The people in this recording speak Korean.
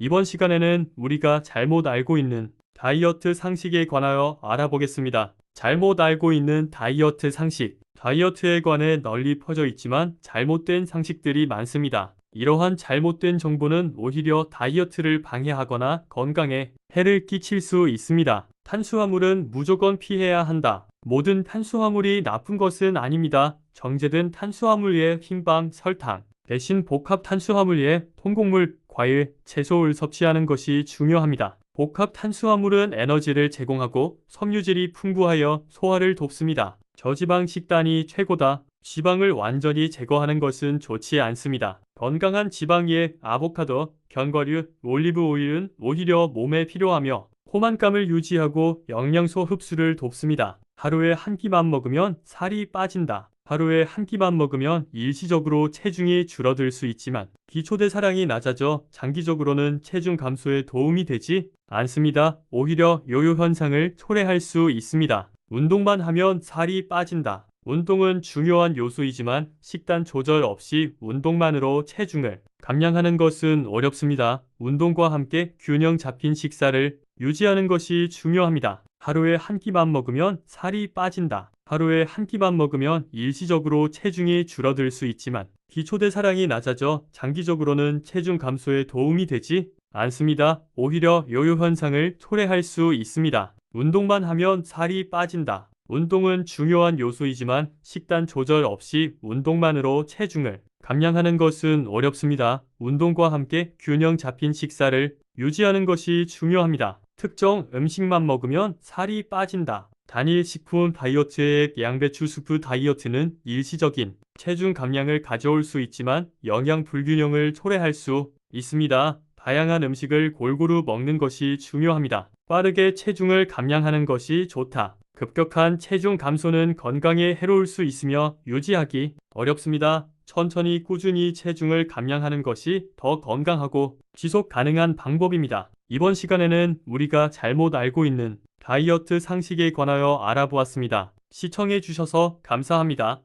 이번 시간에는 우리가 잘못 알고 있는 다이어트 상식에 관하여 알아보겠습니다. 잘못 알고 있는 다이어트 상식. 다이어트에 관해 널리 퍼져 있지만 잘못된 상식들이 많습니다. 이러한 잘못된 정보는 오히려 다이어트를 방해하거나 건강에 해를 끼칠 수 있습니다. 탄수화물은 무조건 피해야 한다. 모든 탄수화물이 나쁜 것은 아닙니다. 정제된 탄수화물 에 흰빵, 설탕, 대신 복합 탄수화물에 통곡물, 과일, 채소를 섭취하는 것이 중요합니다. 복합 탄수화물은 에너지를 제공하고 섬유질이 풍부하여 소화를 돕습니다. 저지방 식단이 최고다. 지방을 완전히 제거하는 것은 좋지 않습니다. 건강한 지방 위에 아보카도, 견과류, 올리브 오일은 오히려 몸에 필요하며 포만감을 유지하고 영양소 흡수를 돕습니다. 하루에 한 끼만 먹으면 살이 빠진다. 하루에 한 끼만 먹으면 일시적으로 체중이 줄어들 수 있지만 기초대 사량이 낮아져 장기적으로는 체중 감소에 도움이 되지 않습니다. 오히려 요요 현상을 초래할 수 있습니다. 운동만 하면 살이 빠진다. 운동은 중요한 요소이지만 식단 조절 없이 운동만으로 체중을 감량하는 것은 어렵습니다. 운동과 함께 균형 잡힌 식사를 유지하는 것이 중요합니다. 하루에 한 끼만 먹으면 살이 빠진다. 하루에 한 끼만 먹으면 일시적으로 체중이 줄어들 수 있지만 기초대사량이 낮아져 장기적으로는 체중 감소에 도움이 되지 않습니다. 오히려 요요 현상을 초래할 수 있습니다. 운동만 하면 살이 빠진다. 운동은 중요한 요소이지만 식단 조절 없이 운동만으로 체중을 감량하는 것은 어렵습니다. 운동과 함께 균형 잡힌 식사를 유지하는 것이 중요합니다. 특정 음식만 먹으면 살이 빠진다. 단일 식품 다이어트의 양배추 수프 다이어트는 일시적인 체중 감량을 가져올 수 있지만 영양 불균형을 초래할 수 있습니다. 다양한 음식을 골고루 먹는 것이 중요합니다. 빠르게 체중을 감량하는 것이 좋다. 급격한 체중 감소는 건강에 해로울 수 있으며 유지하기 어렵습니다. 천천히 꾸준히 체중을 감량하는 것이 더 건강하고 지속 가능한 방법입니다. 이번 시간에는 우리가 잘못 알고 있는 다이어트 상식에 관하여 알아보았습니다. 시청해 주셔서 감사합니다.